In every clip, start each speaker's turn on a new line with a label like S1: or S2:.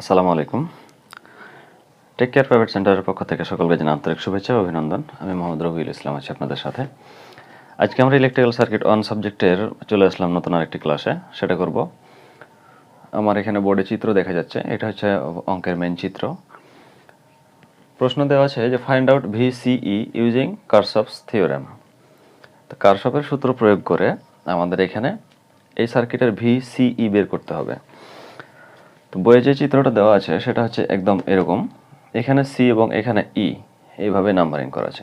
S1: আসসালামু আলাইকুম। Take care private সেন্টারের পক্ষ থেকে সকলকে জানাই আন্তরিক শুভেচ্ছা ও অভিনন্দন। আমি মোহাম্মদ রবিউল ইসলাম আছি আপনাদের সাথে। আজকে আমরা ইলেকট্রিক্যাল সার্কিট ওয়ান সাবজেক্টের চলে আসলাম নতুন আরেকটি ক্লাসে সেটা করব। আমার এখানে বোর্ডে চিত্র দেখা যাচ্ছে, এটা হচ্ছে অঙ্কের মেন চিত্র। প্রশ্ন দেওয়া আছে যে find out VCE using Kirchhoff's theorem তো কারসপের সূত্র প্রয়োগ করে আমাদের এখানে এই সার্কিটের ভিসিই বের করতে হবে। তো বইয়ে যে চিত্রটা দেওয়া আছে, সেটা হচ্ছে একদম এরকম। এখানে সি এবং এখানে ই, এইভাবে নাম্বারিং করা আছে।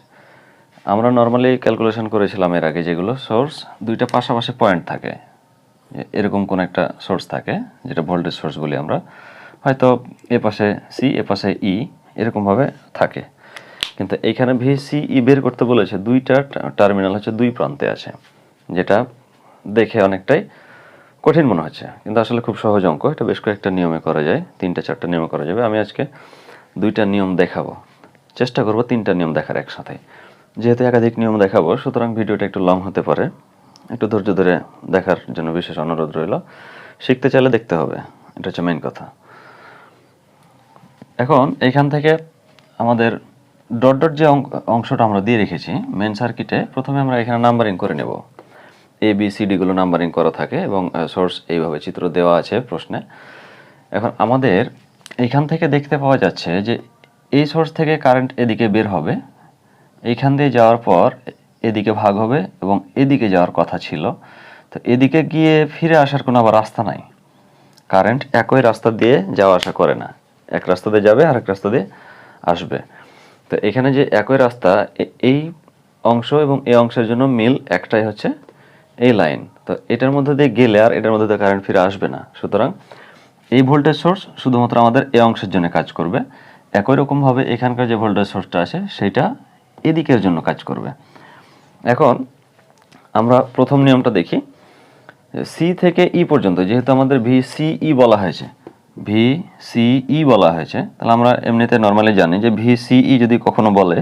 S1: আমরা নর্মালি ক্যালকুলেশন করেছিলাম এর আগে যেগুলো সোর্স দুইটা পাশাপাশি পয়েন্ট থাকে। এরকম কোন একটা সোর্স থাকে, যেটা ভোল্টেজ সোর্স বলি আমরা। হয়তো এ পাশে সি, এ পাশে ই, এরকমভাবে থাকে। কিন্তু এইখানে ভিসি ই বের করতে বলেছে, দুইটা টার্মিনাল হচ্ছে দুই প্রান্তে আছে, যেটা দেখে অনেকটাই কঠিন মনে হচ্ছে, কিন্তু আসলে খুব সহজ অঙ্ক। এটা বেশ কয়েকটা নিয়মে করা যায়, তিনটা, চারটা নিয়মে করা যাবে। আমি আজকে দুইটা নিয়ম দেখাবো। চেষ্টা করব তিনটা নিয়ম দেখার একসাথে। যেহেতু একাধিক নিয়ম দেখাবো, সুতরাং ভিডিওটা একটু লং হতে পারে। একটু ধৈর্য ধরে দেখার জন্য বিশেষ অনুরোধ রইল। শিখতে চাইলে দেখতে হবে, এটা হচ্ছে মেইন কথা। এখন এইখান থেকে আমাদের ডট ডট যে অংশটা আমরা দিয়ে রেখেছি মেন সার্কিটে প্রথমে আমরা এখানে নাম্বারিং করে নেব। এ বি সি ডিগুলো নাম্বারিং করা থাকে এবং সোর্স এইভাবে চিত্র দেওয়া আছে প্রশ্নে। এখন আমাদের এইখান থেকে দেখতে পাওয়া যাচ্ছে যে এই সোর্স থেকে কারেন্ট এদিকে বের হবে, এইখান দিয়ে যাওয়ার পর এদিকে ভাগ হবে এবং এদিকে যাওয়ার কথা ছিল। তো এদিকে গিয়ে ফিরে আসার কোনো আবার রাস্তা নাই। কারেন্ট একই রাস্তা দিয়ে যাওয়া আসা করে না। এক রাস্তা দিয়ে যাবে আর এক রাস্তা দিয়ে আসবে। তো এখানে যে একই রাস্তা এই অংশ এবং এই অংশের জন্য মিল একটাই হচ্ছে এই লাইন, তো এটার মধ্যে দিয়ে গেলে আর এটার মধ্যে দিয়ে কারেন্ট ফিরে আসবে না। সুতরাং এই ভোল্টেজ সোর্স শুধুমাত্র আমাদের এই অংশের জন্য কাজ করবে। একই রকমভাবে এখানকার যে ভোল্টেজ সোর্সটা আছে, সেটা এদিকের জন্য কাজ করবে। এখন আমরা প্রথম নিয়মটা দেখি। সি থেকে ই পর্যন্ত, যেহেতু আমাদের ভি সিই বলা হয়েছে ভি সিই বলা হয়েছে, তাহলে আমরা এমনিতে নর্মালি জানি যে ভি সিই যদি কখনো বলে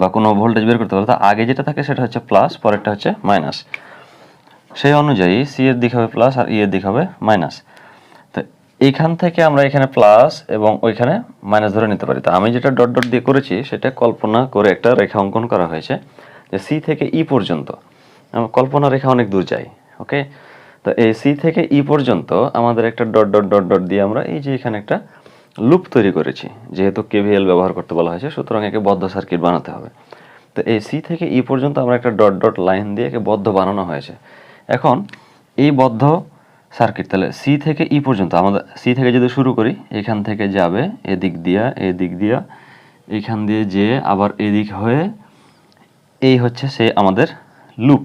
S1: বা কোনো ভোল্টেজ বের করতে বলে, তা আগে যেটা থাকে সেটা হচ্ছে প্লাস পরেরটা হচ্ছে মাইনাস সেই অনুযায়ী সি এর দিক হবে প্লাস আর ই এর দিক হবে মাইনাস তো এইখান থেকে আমরা এখানে প্লাস এবং ওইখানে মাইনাস ধরে নিতে পারি। তো আমি যেটা ডট ডট দিয়ে করেছি, সেটা কল্পনা করে একটা রেখা অঙ্কন করা হয়েছে যে সি থেকে ই পর্যন্ত আমার কল্পনা রেখা অনেক দূর যায় ওকে তো এই সি থেকে ই পর্যন্ত আমাদের একটা ডট ডট ডট ডট দিয়ে আমরা এই যে এখানে একটা লুপ তৈরি করেছি, যেহেতু কেভিএল ব্যবহার করতে বলা হয়েছে, সুতরাং একে বদ্ধ সার্কিট বানাতে হবে। তো এই সি থেকে ই পর্যন্ত আমরা একটা ডট ডট লাইন দিয়ে একে বদ্ধ বানানো হয়েছে। এখন এই বদ্ধ সার্কিট তাহলে সি থেকে ই পর্যন্ত, আমাদের সি থেকে যদি শুরু করি, এখান থেকে যাবে, এদিক দিয়া এদিক দিয়া, এখান দিয়ে যে আবার এদিক হয়ে, এই হচ্ছে সে আমাদের লুপ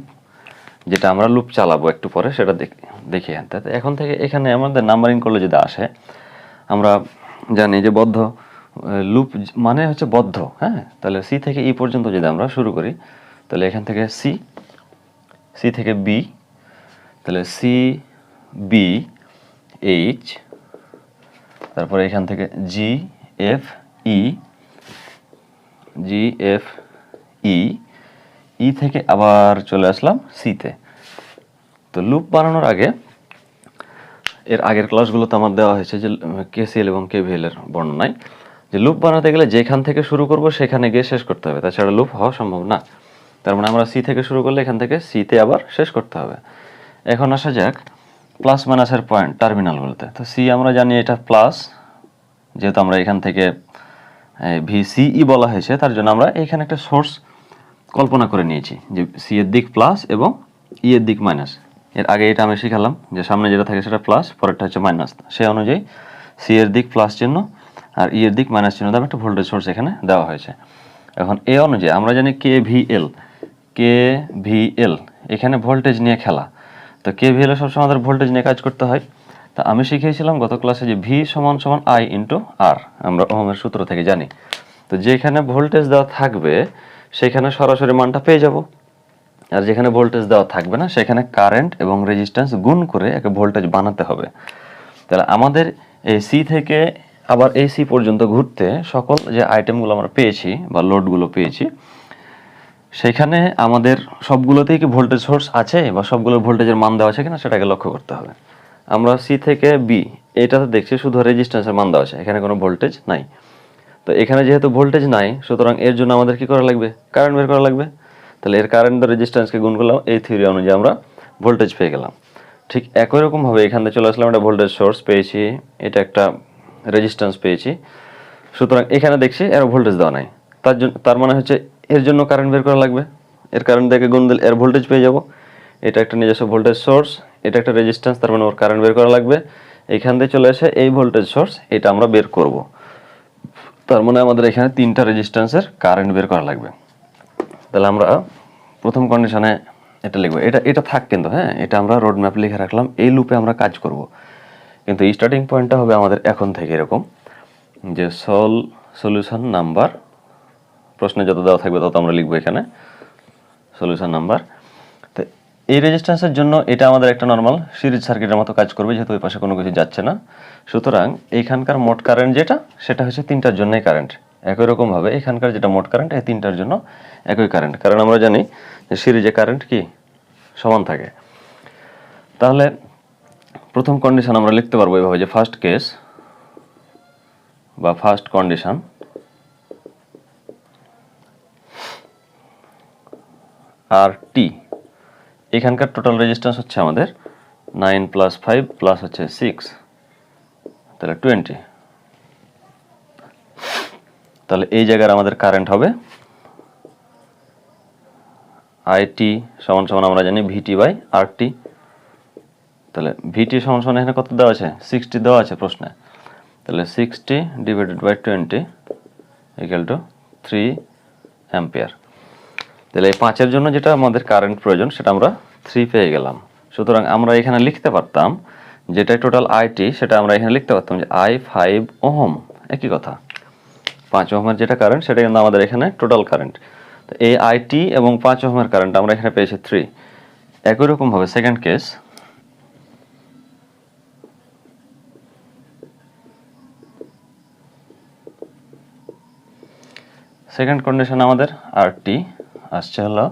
S1: যেটা আমরা লুপ চালাবো একটু পরে, সেটা দেখ- দেখি আনতে তো এখন থেকে এখানে আমাদের নাম্বারিং করলে যদি আসে, আমরা জানি যে বদ্ধ লুপ মানে হচ্ছে বদ্ধ হ্যাঁ? তাহলে সি থেকে ই পর্যন্ত যদি আমরা শুরু করি, তাহলে এখান থেকে সি সি থেকে বি তাহলে সি বি এইচ তারপরে এখান থেকে জি এফ ই জি এফ ই ই থেকে আবার চলে আসলাম সিতে তো। লুপ বানানোর আগে এর আগের ক্লাসগুলোতে আমার দেওয়া হয়েছে যে কেসিএল এবং কেভিএল এর বর্ণনায়। যে লুপ বানাতে গেলে যেখান থেকে শুরু করব সেখানে গিয়ে শেষ করতে হবে, তাছাড়া লুপ হওয়া সম্ভব না। তার মানে আমরা সি থেকে শুরু করলে এখান থেকে সিতে আবার শেষ করতে হবে। এখন আসা যাক প্লাস মাইনাসের পয়েন্ট টার্মিনালগুলোতে তো সি আমরা জানি এটা প্লাস যেহেতু আমরা এখান থেকে ভিসিই বলা হয়েছে, তার জন্য আমরা এখানে একটা সোর্স কল্পনা করে নিয়েছি, যে সি এর দিক প্লাস এবং ই এর দিক মাইনাস এর আগে এটা আমি শিখালাম, যে সামনে যেটা থাকে সেটা প্লাস পরেরটা হচ্ছে মাইনাস সেই অনুযায়ী সি এর দিক প্লাস চিহ্ন আর ই এর দিক মাইনাস চিহ্ন দেওয়া একটা ভোল্টেজ সোর্স এখানে দেওয়া হয়েছে। এখন এ অনুযায়ী আমরা জানি K V L K V L এখানে ভোল্টেজ নিয়ে খেলা। তো কে ভি এল সবসময় আমাদের ভোল্টেজ নিয়ে কাজ করতে হয়। তা আমি শিখিয়েছিলাম গত ক্লাসে যে ভি সমান সমান আই ইন্টু আর আমরা ওহমের সূত্র থেকে জানি। তো যেখানে ভোল্টেজ দেওয়া থাকবে, সেখানে সরাসরি মানটা পেয়ে যাব। আর যেখানে ভোল্টেজ দেওয়া থাকবে না, সেখানে কারেন্ট এবং রেজিস্ট্যান্স গুণ করে একে ভোল্টেজ বানাতে হবে। তাহলে আমাদের এই সি থেকে আবার এই সি পর্যন্ত ঘুরতে সকল যে আইটেমগুলো আমরা পেয়েছি বা লোডগুলো পেয়েছি সেখানে আমাদের সবগুলোতেই কি ভোল্টেজ সোর্স আছে বা সবগুলো ভোল্টেজের মান দেওয়া আছে কিনা সেটাকে লক্ষ্য করতে হবে। আমরা সি থেকে বি এটাতে দেখছি শুধু রেজিস্ট্যান্সের মান দেওয়া আছে, এখানে কোনো ভোল্টেজ নাই। তো এখানে যেহেতু ভোল্টেজ নাই, সুতরাং এর জন্য আমাদের কি করা লাগবে? কারেন্ট বের করা লাগবে। তাহলে এর কারেন্ট রেজিস্ট্যান্সকে গুণ করলাম, এই থিওরি অনুযায়ী আমরা ভোল্টেজ পেয়ে গেলাম। ঠিক একই রকমভাবে এখান থেকে চলে আসলাম একটা ভোল্টেজ সোর্স পেয়েছি, এটা একটা রেজিস্ট্যান্স পেয়েছি। সুতরাং এখানে দেখছি এর ভোল্টেজ দেওয়া নাই। তার জন্য তার মানে হচ্ছে এর জন্য কারেন্ট বের করা লাগবে। এর কারেন্ট দেখে গুণ দিলে এর ভোল্টেজ পেয়ে যাব। এটা একটা নিজস্ব ভোল্টেজ সোর্স এটা একটা রেজিস্ট্যান্স তার মানে ওর কারেন্ট বের করা লাগবে। এখান থেকে চলে আসে এই ভোল্টেজ সোর্স এটা আমরা বের করব। তার মানে আমাদের এখানে তিনটা রেজিস্ট্যান্সের কারেন্ট বের করা লাগবে। তাহলে আমরা প্রথম কন্ডিশনে এটা লিখব। এটা এটা থাক কিন্তু হ্যাঁ? এটা আমরা রোড ম্যাপ লিখে রাখলাম। এই লুপে আমরা কাজ করব। কিন্তু স্টার্টিং পয়েন্টটা হবে আমাদের এখন থেকে এরকম যে সল সলিউশন নাম্বার প্রশ্নে যত দেওয়া থাকবে তত আমরা লিখব এখানে সলিউশন নাম্বার তো এই রেজিস্ট্যান্সের জন্য এটা আমাদের একটা নর্মাল সিরিজ সার্কিটের মতো কাজ করবে, যেহেতু ওই পাশে কোনো কিছু যাচ্ছে না। সুতরাং এইখানকার মোট কারেন্ট যেটা, সেটা হচ্ছে তিনটার জন্যই কারেন্ট একই রকমভাবে এখানকার যেটা মোট কারেন্ট এই তিনটার জন্য একই কারেন্ট কারণ আমরা জানি যে সিরিজে কারেন্ট কি? সমান থাকে। তাহলে প্রথম কন্ডিশন আমরা লিখতে পারব এইভাবে যে ফার্স্ট কেস বা ফার্স্ট কন্ডিশন আর টি এখানকার টোটাল রেজিস্ট্যান্স হচ্ছে আমাদের নাইন প্লাস ফাইভ প্লাস হচ্ছে সিক্স তাহলে টোয়েন্টি তাহলে এই জায়গার আমাদের কারেন্ট হবে আইটি সমান সমান আমরা জানি ভিটি বাই আর টি তাহলে ভিটি সমান সমান এখানে কত দেওয়া আছে? সিক্সটি দেওয়া আছে প্রশ্নে। তাহলে sixty divided by twenty equal to three ampere তাহলে এই পাঁচের জন্য যেটা আমাদের কারেন্ট প্রয়োজন, সেটা আমরা থ্রি পেয়ে গেলাম। সুতরাং আমরা এখানে লিখতে পারতাম যেটা টোটাল আইটি সেটা আমরা এখানে লিখতে পারতাম যে আই ফাইভ ওহম। একই কথা। পাঁচ ওহমের যেটা কারেন্ট সেটা কিন্তু আমাদের এখানে টোটাল কারেন্ট তো এই আইটি এবং পাঁচ ওহমের কারেন্ট আমরা এখানে পেয়েছি থ্রি একই রকমভাবে সেকেন্ড কেস সেকেন্ড কন্ডিশন আমাদের আর টি আসছে হলো।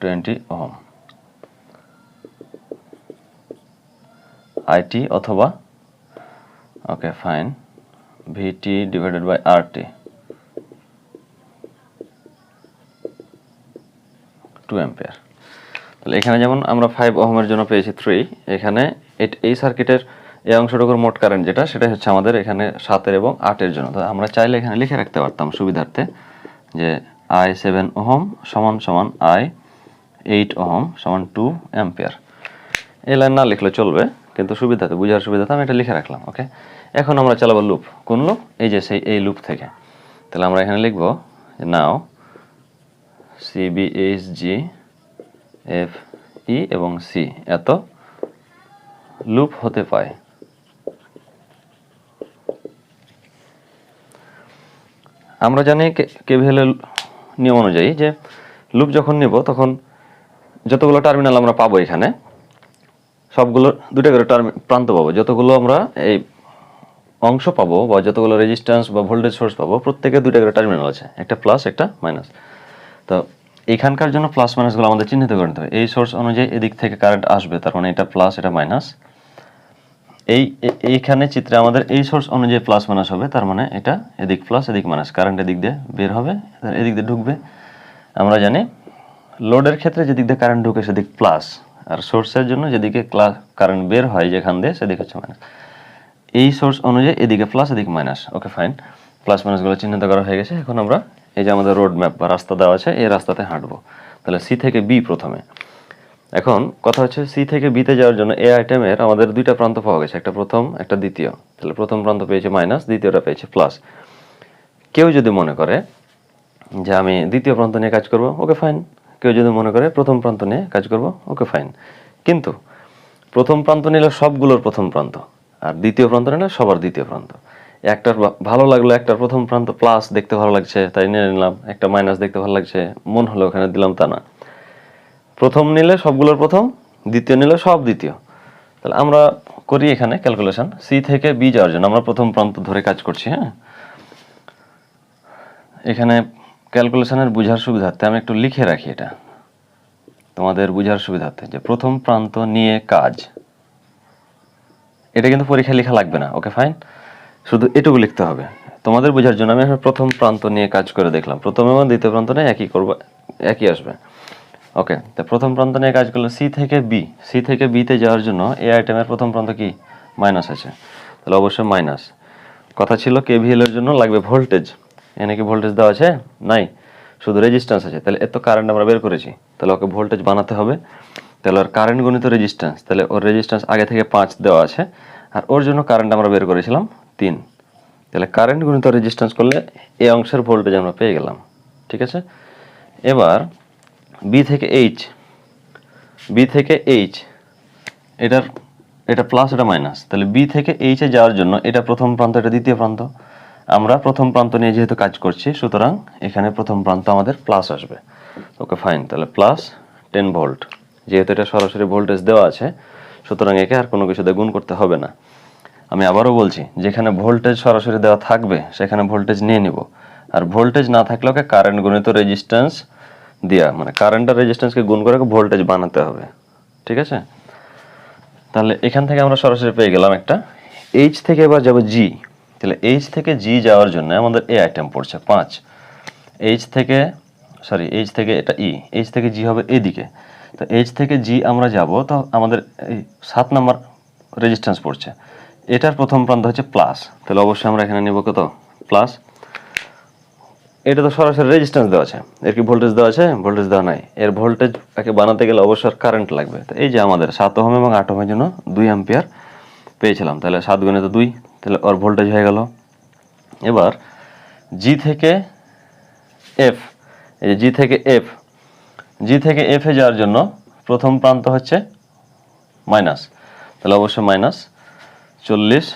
S1: Twenty ohm. আইটি অথবা, okay, fine. VT divided by R T. Ampere. তাহলে এখানে যেমন আমরা ফাইভ ওহমের জন্য পেয়েছি থ্রি এখানে এই সার্কিটের এই অংশটুকুর মোট কারেন্ট যেটা সেটা হচ্ছে আমাদের এখানে সাতের এবং আটের জন্য। তো আমরা চাইলে এখানে লিখে রাখতে পারতাম সুবিধার্থে যে আই সেভেন ওহম সমান সমান আই এইট ওহম সমান টু অ্যাম্পিয়ার এই লাইন না লিখলে চলবে, কিন্তু সুবিধাতে, বুঝার সুবিধাতে আমি এটা লিখে রাখলাম ওকে এখন আমরা চালাবো লুপ কোন লুপ এই যে সেই, এই লুপ থেকে। তাহলে আমরা এখানে লিখব নাও সিবিএইচ জি এফ ই এবং সি এত লুপ হতে পায়। আমরা জানি কেভিএল নিয়ম অনুযায়ী যে লুপ যখন নেব, তখন যতগুলো টার্মিনাল আমরা পাবো এখানে, সবগুলো, দুটো করে প্রান্ত পাবো। যতগুলো আমরা এই অংশ পাবো বা যতগুলো রেজিস্ট্যান্স বা ভোল্টেজ সোর্স পাবো, প্রত্যেকে দুটো করে টার্মিনাল আছে, একটা প্লাস একটা মাইনাস তো এখানকার জন্য প্লাস মাইনাসগুলো আমাদের চিহ্নিত করে নিতে হবে। এই সোর্স অনুযায়ী এদিক থেকে কারেন্ট আসবে, তার মানে এটা প্লাস এটা মাইনাস এই এইখানে চিত্রে আমাদের এই সোর্স অনুযায়ী প্লাস মাইনাস হবে, তার মানে এটা এদিক প্লাস এদিক মাইনাস কারেন্ট এদিক দিয়ে বের হবে এদিক দিয়ে ঢুকবে। আমরা জানি লোডের ক্ষেত্রে যেদিক দিয়ে কারেন্ট ঢুকে সেদিক প্লাস আর সোর্সের জন্য যেদিকে কারেন্ট বের হয় যেখান দিয়ে সেদিক হচ্ছে মাইনাস এই সোর্স অনুযায়ী এদিকে প্লাস এদিকে মাইনাস ওকে ফাইন প্লাস মাইনাসগুলো চিহ্নিত করা হয়ে গেছে, এখন আমরা এই যে আমাদের রোড ম্যাপ বা রাস্তা দেওয়া আছে, এই রাস্তাতে হাঁটবো। তাহলে সি থেকে বি প্রথমে। এখন কথা হচ্ছে সি থেকে বিতে যাওয়ার জন্য এ আইটেমের আমাদের দুইটা প্রান্ত পাওয়া গেছে, একটা প্রথম, একটা দ্বিতীয়। তাহলে প্রথম প্রান্ত পেয়েছে মাইনাস দ্বিতীয়টা পেয়েছে প্লাস কেউ যদি মনে করে যে আমি দ্বিতীয় প্রান্ত নিয়ে কাজ করব, ওকে ফাইন কেউ যদি মনে করে প্রথম প্রান্ত নিয়ে কাজ করব, ওকে ফাইন কিন্তু প্রথম প্রান্ত নিলে সবগুলোর প্রথম প্রান্ত, আর দ্বিতীয় প্রান্ত নিলে সবার দ্বিতীয় প্রান্ত। একটার ভালো লাগল একটার প্রথম প্রান্ত প্লাস দেখতে ভালো লাগছে, তাই নিয়ে নিলাম। একটা মাইনাস দেখতে ভালো লাগছে, মন হলো ওখানে দিলাম তা না। প্রথম নিলে সবগুলোর প্রথম, দ্বিতীয় নিলে সব দ্বিতীয়। তাহলে আমরা করি এখানে ক্যালকুলেশন সি থেকে বি যাওয়ার জন্য। আমরা প্রথম প্রান্ত ধরে কাজ করছি হ্যাঁ? এখানে ক্যালকুলেশনের বোঝার সুবিধার্থে আমি একটু লিখে রাখি এটা। তোমাদের বোঝার সুবিধার্থে যে প্রথম প্রান্ত নিয়ে কাজ। এটা কিন্তু পরীক্ষায় লেখা লাগবে না ওকে ফাইন শুধু এটুকু লিখতে হবে। তোমাদের বোঝার জন্য আমি প্রথম প্রান্ত নিয়ে কাজ করে দেখলাম। প্রথম এবং দ্বিতীয় প্রান্ত নিয়ে একই করব, একই আসবে। ওকে তো প্রথম প্রান্ত নিয়ে কাজ করলে সি থেকে বি সি থেকে বিতে যাওয়ার জন্য এ আইটেমের প্রথম প্রান্ত কি? মাইনাস আছে। তাহলে অবশ্যই মাইনাস কথা ছিল কেভিএল এর জন্য লাগবে ভোল্টেজ এনে কি ভোল্টেজ দেওয়া আছে? নাই। শুধু রেজিস্ট্যান্স আছে। তাহলে এত কারেন্ট আমরা বের করেছি। তাহলে ওকে ভোল্টেজ বানাতে হবে। তাহলে ওর কারেন্ট গণিত রেজিস্ট্যান্স তাহলে ওর রেজিস্ট্যান্স আগে থেকে পাঁচ দেওয়া আছে। আর ওর জন্য কারেন্ট আমরা বের করেছিলাম তিন। তাহলে কারেন্ট গুণিত রেজিস্ট্যান্স করলে এ অংশের ভোল্টেজ আমরা পেয়ে গেলাম। ঠিক আছে? এবার বি থেকে এইচ বি থেকে এইচ এটার, এটা প্লাস এটা মাইনাস তাহলে বি থেকে এইচে যাওয়ার জন্য এটা প্রথম প্রান্ত, এটা দ্বিতীয় প্রান্ত। আমরা প্রথম প্রান্ত নিয়ে যেহেতু কাজ করছি, সুতরাং এখানে প্রথম প্রান্ত আমাদের প্লাস আসবে। ওকে ফাইন তাহলে প্লাস টেন ভোল্ট যেহেতু এটা সরাসরি ভোল্টেজ দেওয়া আছে, সুতরাং একে আর কোনো কিছুতে গুণ করতে হবে না। আমি আবারও বলছি, যেখানে ভোল্টেজ সরাসরি দেওয়া থাকবে, সেখানে ভোল্টেজ নিয়ে নিব। আর ভোল্টেজ না থাকলে ওকে কারেন্ট গুণিত রেজিস্ট্যান্স দেওয়া মানে কারেন্ট আর রেজিস্ট্যান্সকে গুণ করে ভোল্টেজ বানাতে হবে, ঠিক আছে? তাহলে এখান থেকে আমরা সরাসরি পেয়ে গেলাম একটা এইচ থেকে এবার যাব জি তাহলে এইচ থেকে জি যাওয়ার জন্য আমাদের এ আইটেম পড়ছে, পাঁচ। এইচ থেকে সরি এইচ থেকে এটা ই এইচ থেকে জি হবে এদিকে। তো এইচ থেকে জি আমরা যাব, তো আমাদের এই সাত নম্বর রেজিস্ট্যান্স পড়ছে। এটার প্রথম প্রান্ত হচ্ছে প্লাস তাহলে অবশ্যই আমরা এখানে নেব কত? প্লাস এটা তো সরাসরি রেজিস্ট্যান্স দেওয়া আছে। এর কি ভোল্টেজ দেওয়া আছে? ভোল্টেজ দেওয়া নাই। এর ভোল্টেজ একে বানাতে গেলে অবশ্যই কারেন্ট লাগবে। তো এই যে আমাদের সাত ওহম এবং আট ওহমের জন্য দুই অ্যাম্পিয়ার পেয়েছিলাম। তাহলে সাত গুণে তো দুই, তাহলে ওর ভোল্টেজ হয়ে গেল। এবার জি থেকে এফ এই জি থেকে এফ জি থেকে এফ যাওয়ার জন্য প্রথম প্রান্ত হচ্ছে মাইনাস তাহলে অবশ্যই মাইনাস চল্লিশ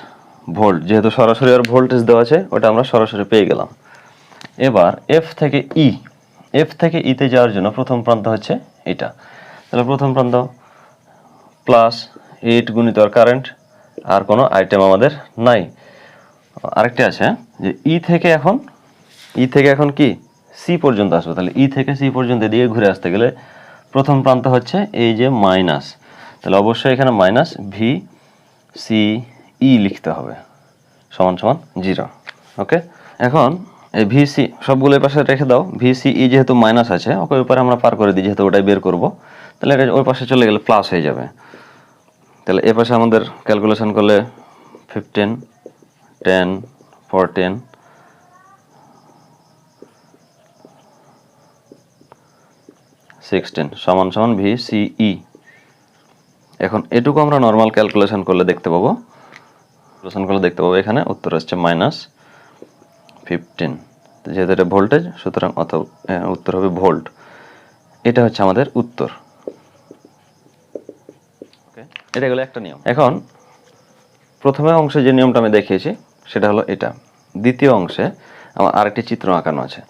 S1: ভোল্ট যেহেতু সরাসরি আর ভোল্টেজ দেওয়া আছে, ওটা আমরা সরাসরি পেয়ে গেলাম। এবার এফ থেকে ই এফ থেকে ইতে যাওয়ার জন্য প্রথম প্রান্ত হচ্ছে এটা। তাহলে প্রথম প্রান্ত প্লাস এইট গুণিত আর কারেন্ট আর কোনো আইটেম আমাদের নাই। আরেকটা আছে, যে ই থেকে এখন ই থেকে এখন কি? সি পর্যন্ত আসবে। তাহলে ই থেকে সি পর্যন্ত এদিকে ঘুরে আসতে গেলে প্রথম প্রান্ত হচ্ছে এই যে মাইনাস তাহলে অবশ্যই এখানে মাইনাস ভি সি ই লিখতে হবে। সমান সমান জিরো ওকে এখন ভিসি সবগুলো এই পাশে রেখে দাও। ভিসি ই যেহেতু মাইনাস আছে, ওকে ওই পারে আমরা পার করে দিই, যেহেতু ওটাই বের করব। তাহলে এটা ওই পাশে চলে গেলে প্লাস হয়ে যাবে। তাহলে এ পাশে আমাদের ক্যালকুলেশন করলে ফিফটিন টেন ফোরটিন সিক্সটিন সমান সমান ভি সি ই এখন এটুকু আমরা নর্মাল ক্যালকুলেশন করলে দেখতে পাবো। ক্যালকুলেশন করলে দেখতে পাবো, এখানে উত্তর আসছে মাইনাস ফিফটিন যেহেতু এটা ভোল্টেজ সুতরাং অত উত্তর হবে ভোল্ট এটা হচ্ছে আমাদের উত্তর? এটা গেলো একটা নিয়ম। এখন প্রথমে অংশে যে নিয়মটা আমি দেখিয়েছি সেটা হলো এটা। দ্বিতীয় অংশে আমার আরেকটি চিত্র আঁকানো আছে।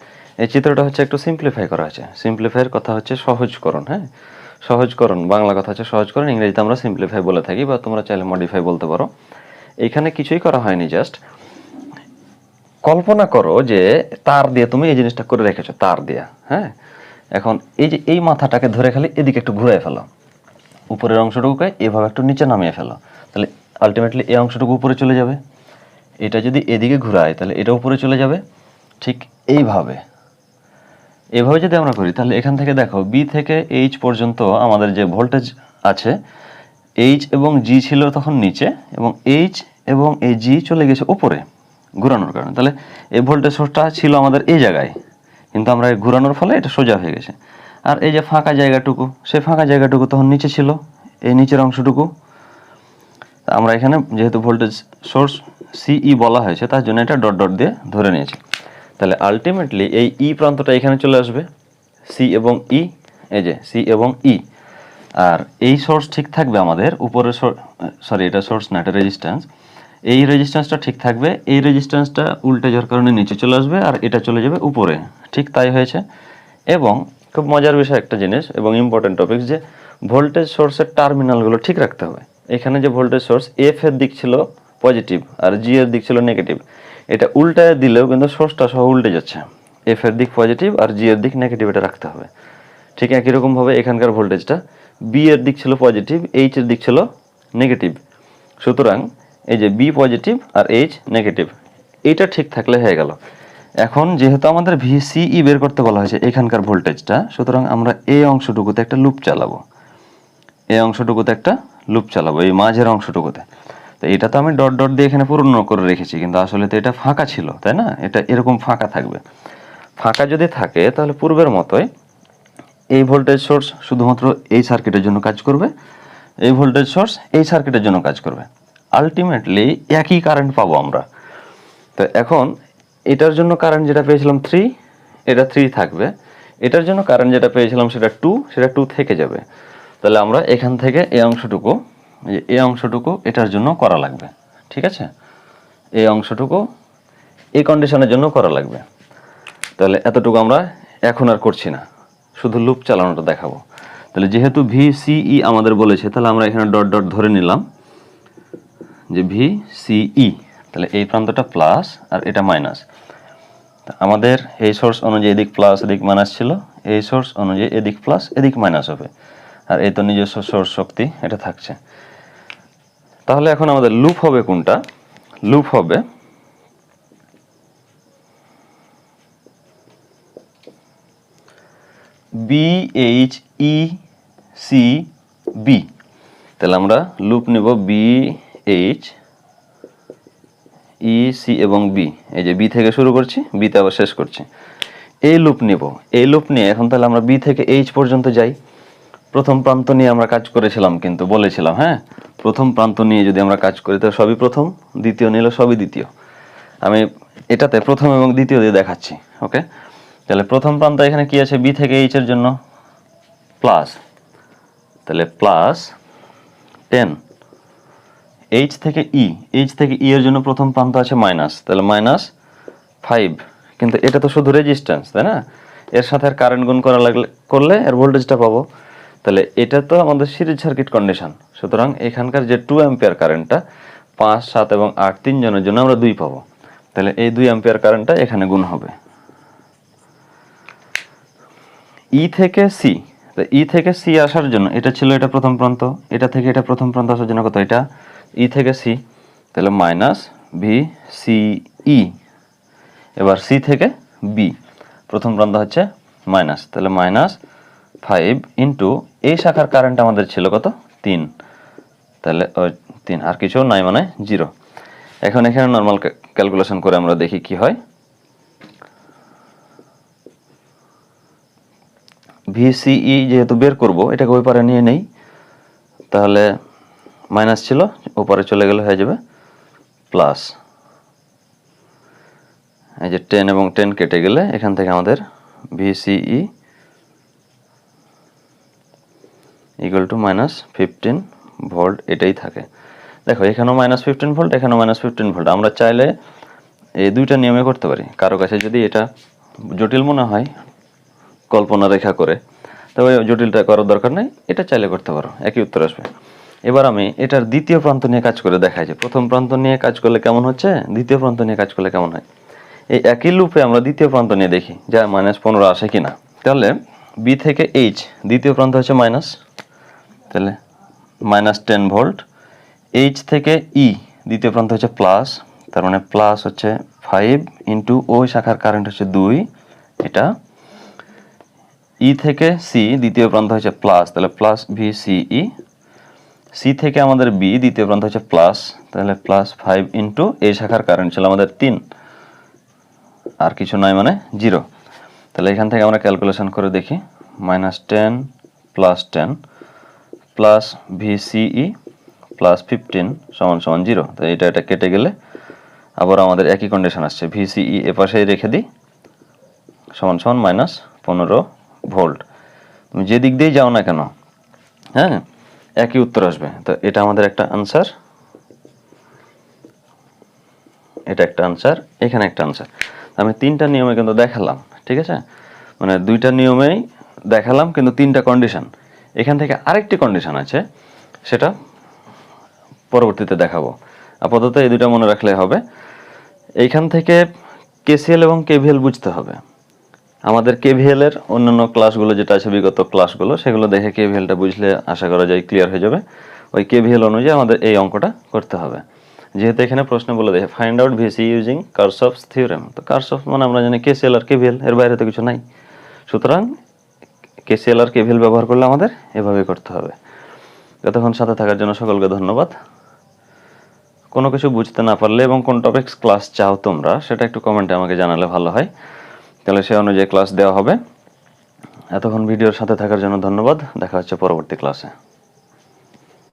S1: এই চিত্রটা হচ্ছে একটু সিম্পলিফাই করা আছে। সিম্পলিফাইয়ের কথা হচ্ছে সহজকরণ হ্যাঁ? সহজকরণ বাংলা কথা হচ্ছে সহজকরণ ইংরেজিতে আমরা সিম্পলিফাই বলে থাকি বা তোমরা চাইলে মডিফাই বলতে পারো। এখানে কিছুই করা হয়নি জাস্ট কল্পনা করো যে তার দিয়ে তুমি এই জিনিসটা করে রেখেছো, তার দিয়ে হ্যাঁ? এখন এই যে, এই মাথাটাকে ধরে খালি এদিকে একটু ঘুরে ফেলো। উপরের অংশটুকুকে এভাবে একটু নিচে নামিয়ে ফেলো। তাহলে আলটিমেটলি এই অংশটুকু উপরে চলে যাবে। এটা যদি এদিকে ঘুরায়, তাহলে এটা উপরে চলে যাবে। ঠিক এইভাবে। এভাবে যদি আমরা করি, তাহলে এখান থেকে দেখো বি থেকে এইচ পর্যন্ত আমাদের যে ভোল্টেজ আছে এইচ এবং জি ছিল তখন নিচে, এবং এইচ এবং এই জি চলে গেছে উপরে। ঘোরানোর কারণে। তাহলে এই ভোল্টেজ সোর্সটা ছিল আমাদের এই জায়গায়, কিন্তু আমরা ঘোরানোর ফলে এটা সোজা হয়ে গেছে। আর এই যে ফাঁকা জায়গাটুকু, সেই ফাঁকা জায়গাটুকু তখন নিচে ছিল, এই নিচের অংশটুকু। আমরা এখানে যেহেতু ভোল্টেজ সোর্স সিই বলা হয়েছে, তার জন্য এটা ডট ডট দিয়ে ধরে নিয়েছি। তাহলে আলটিমেটলি এই ই প্রান্তটা এখানে চলে আসবে সি এবং ই এই যে সি এবং ই আর এই সোর্স ঠিক থাকবে আমাদের উপরে সরি এটা সোর্স না, এটা রেজিস্ট্যান্স এই রেজিস্ট্যান্সটা ঠিক থাকবে, এই রেজিস্ট্যান্সটা উল্টে যাওয়ার কারণে নিচে চলে আসবে আর এটা চলে যাবে উপরে। ঠিক তাই হয়েছে। এবং খুব মজার বিষয় একটা জিনিস এবং ইম্পর্টেন্ট টপিক যে ভোল্টেজ সোর্সের টার্মিনালগুলো ঠিক রাখতে হবে। এখানে যে ভোল্টেজ সোর্স এফ এর দিক ছিল পজিটিভ আর জি এর দিক ছিল নেগেটিভ এটা উল্টায় দিলেও কিন্তু সোর্সটা সহ উল্টে যাচ্ছে। এফ এর দিক পজিটিভ আর জি এর দিক নেগেটিভ এটা রাখতে হবে। ঠিক একই রকমভাবে এখানকার ভোল্টেজটা বি এর দিক ছিল পজিটিভ এইচ এর দিক ছিল নেগেটিভ সুতরাং এই যে বি পজিটিভ আর এইচ নেগেটিভ এইটা ঠিক থাকলে হয়ে গেল। এখন যেহেতু আমাদের ভিসিই বের করতে বলা হয়েছে এখানকার ভোল্টেজটা, সুতরাং আমরা এই অংশটুকুতে একটা লুপ চালাবো। এই অংশটুকুতে একটা লুপ চালাবো, এই মাঝের অংশটুকুতে। তো এটা তো আমি ডট ডট দিয়ে এখানে পূর্ণ করে রেখেছি, কিন্তু আসলে তো এটা ফাঁকা ছিল, তাই না? এটা এরকম ফাঁকা থাকবে। ফাঁকা যদি থাকে, তাহলে পূর্বের মতোই এই ভোল্টেজ সোর্স শুধুমাত্র এই সার্কিটের জন্য কাজ করবে, এই ভোল্টেজ সোর্স এই সার্কিটের জন্য কাজ করবে। আলটিমেটলি একই কারেন্ট পাবো আমরা। তো এখন এটার জন্য কারেন্ট যেটা পেয়েছিলাম থ্রি এটা থ্রি থাকবে। এটার জন্য কারেন্ট যেটা পেয়েছিলাম সেটা টু সেটা টু থেকে যাবে। তাহলে আমরা এখান থেকে এই অংশটুকু এই অংশটুকু এটার জন্য করা লাগবে। ঠিক আছে? এই অংশটুকু এই কন্ডিশনের জন্য করা লাগবে। তাহলে এতটুকু আমরা এখন আর করছি না। শুধু লুপ চালানোটা দেখাবো। তাহলে যেহেতু ভি সিই আমাদের বলেছে, তাহলে আমরা এখানে ডট ডট ধরে নিলাম। যে ভি সিই তাহলে এই প্রান্তটা প্লাস আর এটা মাইনাস আমাদের এই সোর্স অনুযায়ী এদিক প্লাস এদিক মাইনাস ছিল, এই সোর্স অনুযায়ী এদিক প্লাস এদিক মাইনাস হবে। আর এই তো নিজস্ব সোর্স শক্তি, এটা থাকছে। তাহলে এখন আমাদের লুপ হবে কোনটা? লুপ হবে B H E C B তাহলে আমরা লুপ নিব বি এইচ ই সি এবং বি এই যে বি থেকে শুরু করছি বিতে আবার শেষ করছি। এই লুপ নিব। এই লুপ নিয়ে এখন তাহলে আমরা বি থেকে এইচ পর্যন্ত যাই। প্রথম প্রান্ত নিয়ে আমরা কাজ করেছিলাম কিন্তু বলেছিলাম হ্যাঁ? প্রথম প্রান্ত নিয়ে যদি আমরা কাজ করি, তাহলে সবই প্রথম, দ্বিতীয় নিলে সবই দ্বিতীয়। আমি এটাতে প্রথম এবং দ্বিতীয় দিয়ে দেখাচ্ছি, ওকে? তাহলে প্রথম প্রান্ত এখানে কি আছে? বি থেকে এইচ এর জন্য প্লাস তাহলে প্লাস টেন এইচ থেকে ই এইচ থেকে ই এর জন্য প্রথম প্রান্ত আছে মাইনাস তাহলে মাইনাস ফাইভ কিন্তু এটা তো শুধু রেজিস্ট্যান্স তাই না? এর সাথে আর কারেন্ট গুণ করা লাগলে, করলে এর ভোল্টেজটা পাবো। তাহলে এটা তো আমাদের সিরিজ সার্কিট কন্ডিশন সুতরাং এখানকার যে টু অ্যাম্পিয়ার কারেন্টটা পাঁচ, সাত এবং আট তিনজনের জন্য আমরা দুই পাবো। তাহলে এই দুই অ্যাম্পিয়ার কারেন্টটা এখানে গুণ হবে। ই থেকে সি তো ই থেকে সি আসার জন্য, এটা ছিল এটা প্রথম প্রান্ত, এটা থেকে এটা প্রথম প্রান্ত আসার জন্য কত? এটা ই থেকে সি, তাহলে মাইনাস ভি সি ই। এবার সি থেকে বি, প্রথম প্রান্ত হচ্ছে মাইনাস, তাহলে মাইনাস ফাইভ ইন্টু এই শাখার কারেন্ট আমাদের ছিল কত? তিন। তাহলে ওই তিন, আর কিছু নাই মানে জিরো। এখন এখানে নর্মাল ক্যালকুলেশন করে আমরা দেখি কি হয়। ভিসিই যেহেতু বের করব, এটাকে ওই পারে নিয়ে নেই। তাহলে মাইনাস ছিল ওপারে চলে গেলে হয়ে যাবে প্লাস এই যে টেন এবং টেন কেটে গেলে এখান থেকে আমাদের VCE equal to minus fifteen volt এটাই থাকে। দেখো, এখানেও মাইনাস ফিফটিন ভোল্ট এখানেও মাইনাস ফিফটিন ভোল্ট আমরা চাইলে এই দুইটা নিয়মে করতে পারি। কারও কাছে যদি এটা জটিল মনে হয়, কল্পনা রেখা করে, তবে জটিলটা করার দরকার নেই। এটা চাইলে করতে পারো। একই উত্তর আসবে। এবার আমি এটার দ্বিতীয় প্রান্ত নিয়ে কাজ করে দেখাই যে প্রথম প্রান্ত নিয়ে কাজ করলে কেমন হচ্ছে, দ্বিতীয় প্রান্ত নিয়ে কাজ করলে কেমন হয়। এই একই লুপে আমরা দ্বিতীয় প্রান্ত নিয়ে দেখি, যা মাইনাস পনেরো আসে কি না তাহলে বি থেকে এইচ দ্বিতীয় প্রান্ত হচ্ছে মাইনাস তাহলে মাইনাস টেন ভোল্ট এইচ থেকে ই দ্বিতীয় প্রান্ত হচ্ছে প্লাস তার মানে প্লাস হচ্ছে ফাইভ ইন্টু ওই শাখার কারেন্ট হচ্ছে দুই, এটা। ই থেকে সি দ্বিতীয় প্রান্ত হচ্ছে প্লাস তাহলে plus V C E C থেকে আমাদের বি দ্বিতীয় প্রান্ত হচ্ছে প্লাস তাহলে প্লাস ফাইভ ইন্টু এই শাখার কারেন্ট ছিল আমাদের তিন। আর কিছু নয় মানে জিরো তাহলে এখান থেকে আমরা ক্যালকুলেশন করে দেখি। Minus ten plus ten plus VCE plus fifteen সমান সমান জিরো তো এটা এটা কেটে গেলে আবার আমাদের একই কন্ডিশন আসছে। ভিসিই এ পাশেই রেখে দিই। সমান সমান মাইনাস পনেরো ভোল্ট তুমি যে দিক দিয়েই যাও না কেন হ্যাঁ? একই উত্তর আসবে। তো এটা আমাদের একটা আনসার এটা একটা আনসার এখানে একটা আনসার আমি তিনটা নিয়মে কিন্তু দেখালাম, ঠিক আছে? মানে দুইটা নিয়মেই দেখালাম, কিন্তু তিনটা কন্ডিশন এখান থেকে আরেকটি কন্ডিশন আছে, সেটা পরবর্তীতে দেখাবো। আপাতত এই দুইটা মনে রাখলে হবে। এইখান থেকে কেসিএল এবং কেভিএল বুঝতে হবে। আমাদের কেভিএল এর অন্যান্য ক্লাসগুলো যেটা আছে, বিগত ক্লাসগুলো সেগুলো দেখে কেভিএলটা বুঝলে আশা করা যায় ক্লিয়ার হয়ে যাবে। ওই কেভিএল অনুযায়ী আমাদের এই অঙ্কটা করতে হবে। যেহেতু এখানে প্রশ্ন বলে দেখে find out VC using Kirchhoff's theorem তো কার্সফ মানে আমরা জানি কেসিএল আর কেভিএল এর বাইরে তো কিছু নাই। সুতরাং কেসিএল আর কেভিএল ব্যবহার করলে আমাদের এভাবে করতে হবে। যতক্ষণ সাথে থাকার জন্য সকলকে ধন্যবাদ। কোনো কিছু বুঝতে না পারলে এবং কোন টপিক্স ক্লাস চাও তোমরা, সেটা একটু কমেন্টে আমাকে জানালে ভালো হয়। তাহলে সে অনুযায়ী ক্লাস দেওয়া হবে। এতক্ষণ ভিডিওর সাথে থাকার জন্য ধন্যবাদ। দেখা হচ্ছে পরবর্তী ক্লাসে